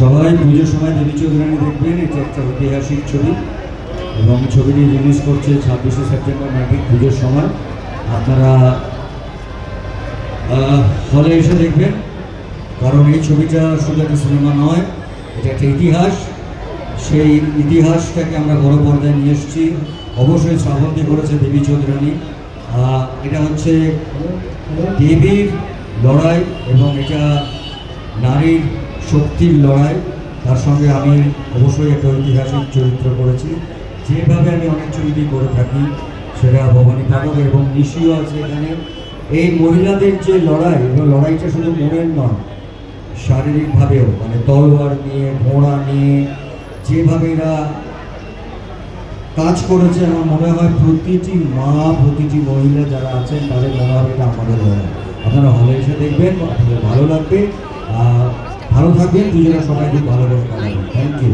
সবাই পুজোর সময় দেবী চৌধুরানী দেখবেন এটি একটা ঐতিহাসিক ছবি। এবং ছবিটি রিলিজ করছে ছাব্বিশে সেপ্টেম্বর নাকি পুজোর সময়। আপনারা হলে এসে দেখবেন, কারণ এই ছবিটা শুধু একটা সিনেমা নয়, এটা একটা ইতিহাস। সেই ইতিহাসটাকে আমরা বড় পর্দায় নিয়ে এসেছি। অবশ্যই শ্রাবন্তী করেছে দেবী চৌধুরানী। এটা হচ্ছে দেবীর লড়াই এবং এটা নারীর শক্তির লড়াই, তার সঙ্গে আমি অবশ্যই একটা ঐতিহাসিক চরিত্র করেছি। যেভাবে আমি অনেক ছবিটি করে থাকি, সেটা ভবানী পাঠক এবং নিশিও আছে এখানে। এই মহিলাদের যে লড়াই, এবং লড়াইটা শুধু মনের নয়, শারীরিকভাবেও মানে তলোয়ার নিয়ে, ঘোড়া নিয়ে, যেভাবে এরা কাজ করেছে, আমার মনে হয় প্রতিটি মা, প্রতিটি মহিলা যারা আছেন, তাদের মনে হবে এটা আমাদের লড়াই। আপনারা হলে এসে দেখবেন, আপনাদের ভালো লাগবে। আর ভালো থাকবেন দুজনের সবাই খুব ভালো থ্যাংক ইউ